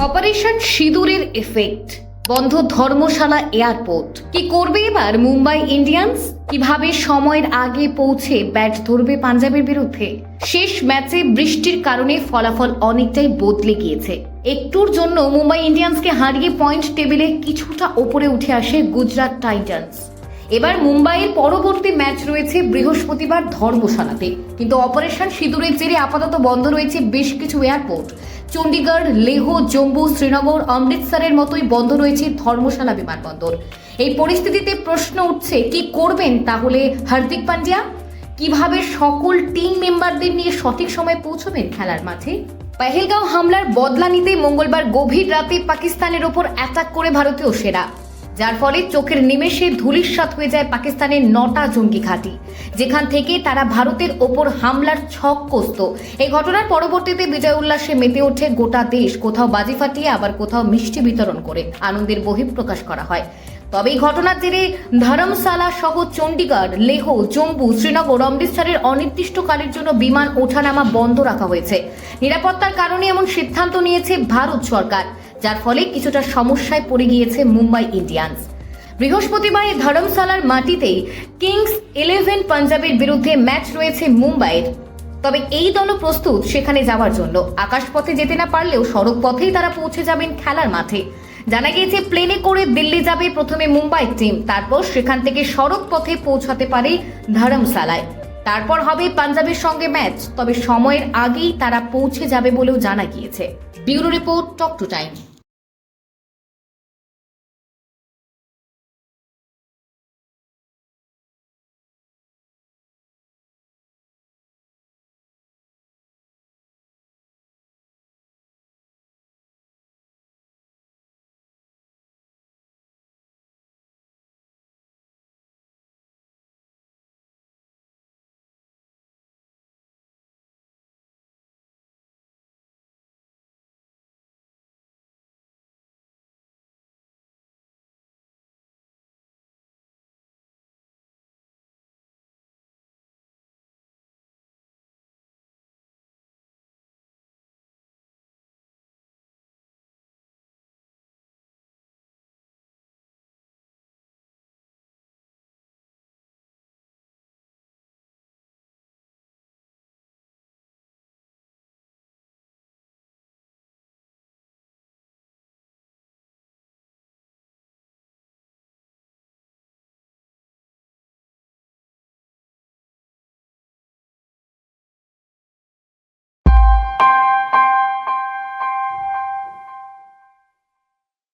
Operation সিঁদুরের effect বন্ধ ধর্মশালা airport কি করবে এবার মুম্বাই ইন্ডিয়ান্স কীভাবে সময়ের আগে পৌঁছে ব্যাট ধরবে পাঞ্জাবের বিরুদ্ধে? শেষ ম্যাচে বৃষ্টির কারণে ফলাফল অনেকটাই বদলে গিয়েছে। একটুর জন্য মুম্বাই ইন্ডিয়ান্সকে হারিয়ে পয়েন্ট টেবিলে কিছুটা ওপরে উঠে আসে গুজরাট টাইটান্স এবার মুম্বাইয়ের পরবর্তী ম্যাচ রয়েছে বৃহস্পতিবার ধর্মশালাতে। কিন্তু অপারেশন সিঁদুরের জেরে আপাতত বন্ধ রয়েছে বেশ কিছু এয়ারপোর্ট চণ্ডীগড়, লেহ, জম্মু, শ্রীনগর, অমৃতসরের মতোই বন্ধ রয়েছে ধর্মশালা, বিমানবন্দর। এই পরিস্থিতিতে প্রশ্ন উঠছে, কি করবেন তাহলে হার্দিক পান্ডিয়া? কীভাবে সকল টিম মেম্বারদের নিয়ে সঠিক সময়ে পৌঁছবেন খেলার মাঠে? পেহেলগাঁও হামলার বদলা নিতে মঙ্গলবার গভীর রাতে পাকিস্তানের ওপর অ্যাটাক করে ভারতীয় সেরা যার ফলে চোখের নিমেষে ধুলিস্বাত হয়ে যায় পাকিস্তানের নটা জঙ্গি ঘাঁটি। যেখান থেকে তারা ভারতের ওপর হামলার ছক কষত। এই ঘটনার পরবর্তীতে বিজয় উল্লাসে মেতে ওঠে গোটা দেশ। কোথাও বাজি ফাটিয়ে আবার কোথাও মিষ্টি বিতরণ করে। আনন্দের বহিঃপ্রকাশ করা হয়। তবে এই ঘটনার জেরে ধরমশালা সহ চণ্ডীগড়, লেহ, জম্মু, শ্রীনগর, অমৃতসরের অনির্দিষ্টকালের জন্য বিমান ওঠানামা বন্ধ রাখা হয়েছে। নিরাপত্তার কারণে এমন সিদ্ধান্ত নিয়েছে ভারত সরকার। যার ফলে কিছুটা সমস্যায় পড়ে গিয়েছে মুম্বাই ইন্ডিয়ান্স। বৃহস্পতিবার ধরমশালার মাটিতেই কিংস ইলেভেন পাঞ্জাবের বিরুদ্ধে ম্যাচ রয়েছে মুম্বাইয়ের। তবে এই দলও প্রস্তুত সেখানে যাওয়ার জন্য। আকাশপথে যেতে না পারলেও সড়ক পথেই তারা পৌঁছে যাবেন খেলার মাঠে। জানা গিয়েছে, প্লেনে করে দিল্লি যাবে প্রথমে মুম্বাই টিম, তারপর সেখান থেকে সড়ক পথে পৌঁছাতে পারে ধরমশালায়। তারপর হবে পাঞ্জাবের সঙ্গে ম্যাচ, তবে সময়ের আগেই তারা পৌঁছে যাবে বলেও জানা গিয়েছে। Bureau report talk to time.